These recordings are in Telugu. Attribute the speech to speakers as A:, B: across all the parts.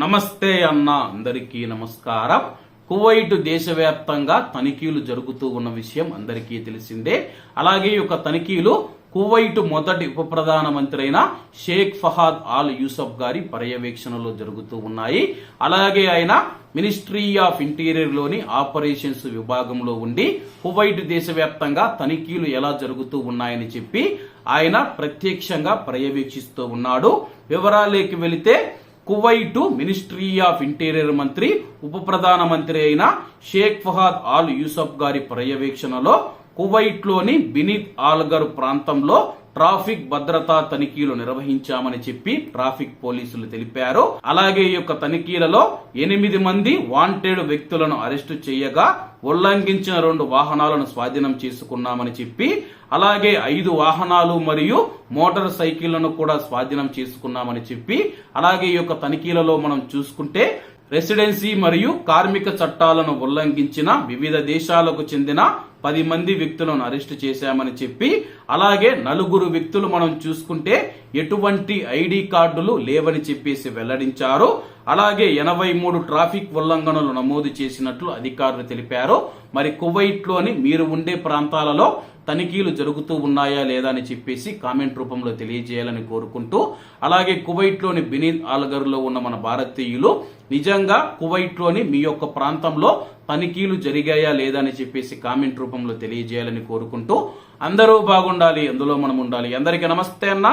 A: నమస్తే అన్న అందరికీ నమస్కారం. కువైట్ దేశవ్యాప్తంగా తనిఖీలు జరుగుతూ ఉన్న విషయం అందరికీ తెలిసిందే. అలాగే ఈ యొక్క తనిఖీలు కువైట్ మొదటి ఉప ప్రధానమంత్రి అయిన షేక్ ఫహాద్ ఆల్ యూసఫ్ గారి పర్యవేక్షణలో జరుగుతూ ఉన్నాయి. అలాగే ఆయన మినిస్ట్రీ ఆఫ్ ఇంటీరియర్లోని ఆపరేషన్స్ విభాగంలో ఉండి కువైట్ దేశవ్యాప్తంగా తనిఖీలు ఎలా జరుగుతూ ఉన్నాయని చెప్పి ఆయన ప్రత్యక్షంగా పర్యవేక్షిస్తూ ఉన్నాడు. వివరాలేకి వెళితే కువైటు మినిస్ట్రీ ఆఫ్ ఇంటీరియర్ మంత్రి ఉప ప్రధాన మంత్రి అయిన షేక్ ఫహాద్ ఆల్ యూసఫ్ గారి పర్యవేక్షణలో కువైట్లోని బినిత్ ఆల్గర్ ప్రాంతంలో ట్రాఫిక్ భద్రతా తనిఖీలు నిర్వహించామని చెప్పి ట్రాఫిక్ పోలీసులు తెలిపారు. అలాగే ఈ యొక్క తనిఖీలలో ఎనిమిది మంది వాంటెడ్ వ్యక్తులను అరెస్టు చేయగా ఉల్లంఘించిన రెండు వాహనాలను స్వాధీనం చేసుకున్నామని చెప్పి అలాగే ఐదు వాహనాలు మరియు మోటార్ సైకిళ్ళను కూడా స్వాధీనం చేసుకున్నామని చెప్పి అలాగే ఈ యొక్క తనిఖీలలో మనం చూసుకుంటే రెసిడెన్సీ మరియు కార్మిక చట్టాలను ఉల్లంఘించిన వివిధ దేశాలకు చెందిన పది మంది వ్యక్తులను అరెస్ట్ చేశామని చెప్పి అలాగే నలుగురు వ్యక్తులు మనం చూసుకుంటే ఎటువంటి ఐడి కార్డులు లేవని చెప్పేసి వెల్లడించారు. అలాగే ఎనభై మూడు ట్రాఫిక్ ఉల్లంఘనలు నమోదు చేసినట్లు అధికారులు తెలిపారు. మరి కువైట్లోని మీరు ఉండే ప్రాంతాలలో తనిఖీలు జరుగుతూ ఉన్నాయా లేదా అని చెప్పేసి కామెంట్ రూపంలో తెలియజేయాలని కోరుకుంటూ అలాగే కువైట్లోని బినీద్ ఆల్గర్లో ఉన్న మన భారతీయులు నిజంగా కువైట్లోని మీ యొక్క ప్రాంతంలో తనిఖీలు జరిగాయా లేదా అని చెప్పేసి కామెంట్ రూపంలో తెలియజేయాలని కోరుకుంటూ అందరూ బాగుండాలి అందులో మనం ఉండాలి. అందరికీ నమస్తే అన్న.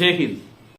A: జై హింద్.